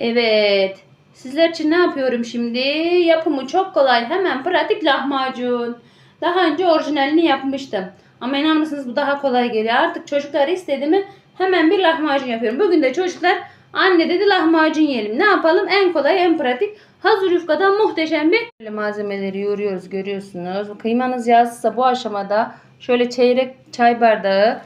Evet. Sizler için ne yapıyorum şimdi? Yapımı çok kolay. Hemen pratik lahmacun. Daha önce orijinalini yapmıştım. Ama inanır mısınız bu daha kolay geliyor. Artık çocuklar istedi mi hemen bir lahmacun yapıyorum. Bugün de çocuklar anne dedi lahmacun yiyelim. Ne yapalım? En kolay en pratik. Hazır yufkadan muhteşem bir Böyle malzemeleri yoğuruyoruz görüyorsunuz. Kıymanız yağsızsa bu aşamada şöyle çeyrek çay bardağı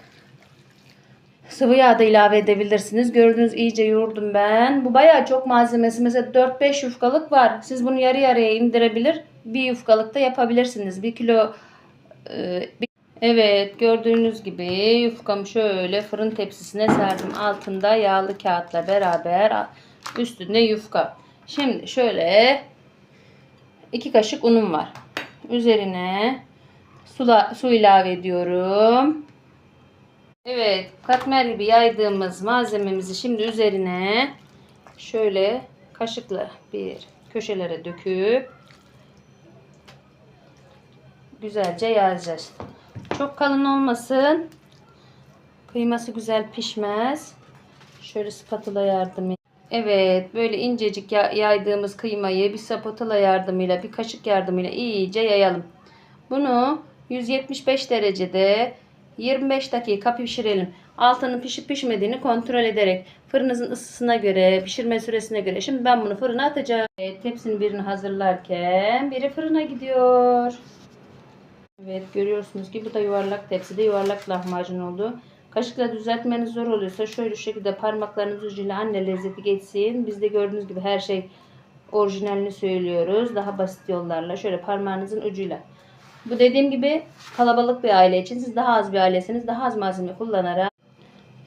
Sıvı yağ da ilave edebilirsiniz. Gördüğünüz iyice yoğurdum ben. Bu bayağı çok malzemesi. Mesela 4-5 yufkalık var. Siz bunu yarı yarıya indirebilir. Bir yufkalık da yapabilirsiniz. 1 kilo e, bir- Evet gördüğünüz gibi yufkamı şöyle fırın tepsisine serdim. Altında yağlı kağıtla beraber üstünde yufka. Şimdi şöyle 2 kaşık unum var. Üzerine sula, su ilave ediyorum. Evet, katmer gibi yaydığımız malzememizi şimdi üzerine şöyle kaşıkla bir köşelere döküp güzelce yayacağız. Çok kalın olmasın. Kıyması güzel pişmez. Şöyle spatula yardımıyla. Evet, böyle incecik ya- yaydığımız kıymayı bir spatula yardımıyla, bir kaşık yardımıyla iyice yayalım. Bunu 175 derecede 25 dakika pişirelim. Altının pişip pişmediğini kontrol ederek fırınızın ısısına göre, pişirme süresine göre. Şimdi ben bunu fırına atacağım. Evet, tepsinin birini hazırlarken biri fırına gidiyor. Evet görüyorsunuz ki bu da yuvarlak tepside yuvarlak lahmacun oldu. Kaşıkla düzeltmeniz zor oluyorsa şöyle şekilde parmaklarınız ucuyla anne lezzeti geçsin. Biz de gördüğünüz gibi her şey orijinalini söylüyoruz. Daha basit yollarla şöyle parmağınızın ucuyla. Bu dediğim gibi kalabalık bir aile için siz daha az bir ailesiniz. Daha az malzeme kullanarak.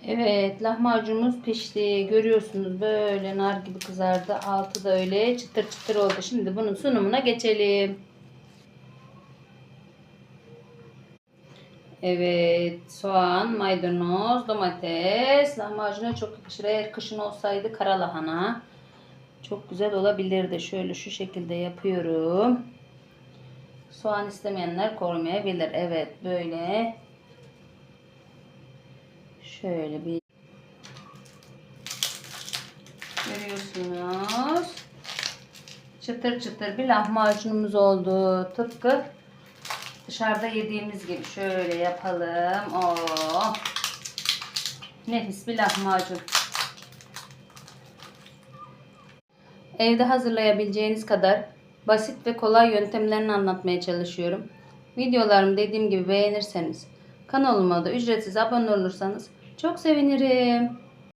Evet lahmacunumuz pişti. Görüyorsunuz böyle nar gibi kızardı. Altı da öyle çıtır çıtır oldu. Şimdi bunun sunumuna geçelim. Evet, soğan, maydanoz, domates, lahmacuna çok yakışır. Eğer kışın olsaydı kara lahana çok güzel olabilirdi. Şöyle şu şekilde yapıyorum. Soğan istemeyenler koymayabilir. Evet, böyle. Şöyle bir görüyorsunuz. Çıtır çıtır bir lahmacunumuz oldu. Tıpkı Dışarıda yediğimiz gibi şöyle yapalım. Oo. Nefis bir lahmacun. Evde hazırlayabileceğiniz kadar basit ve kolay yöntemlerini anlatmaya çalışıyorum. Videolarımı dediğim gibi beğenirseniz, kanalıma da ücretsiz abone olursanız çok sevinirim.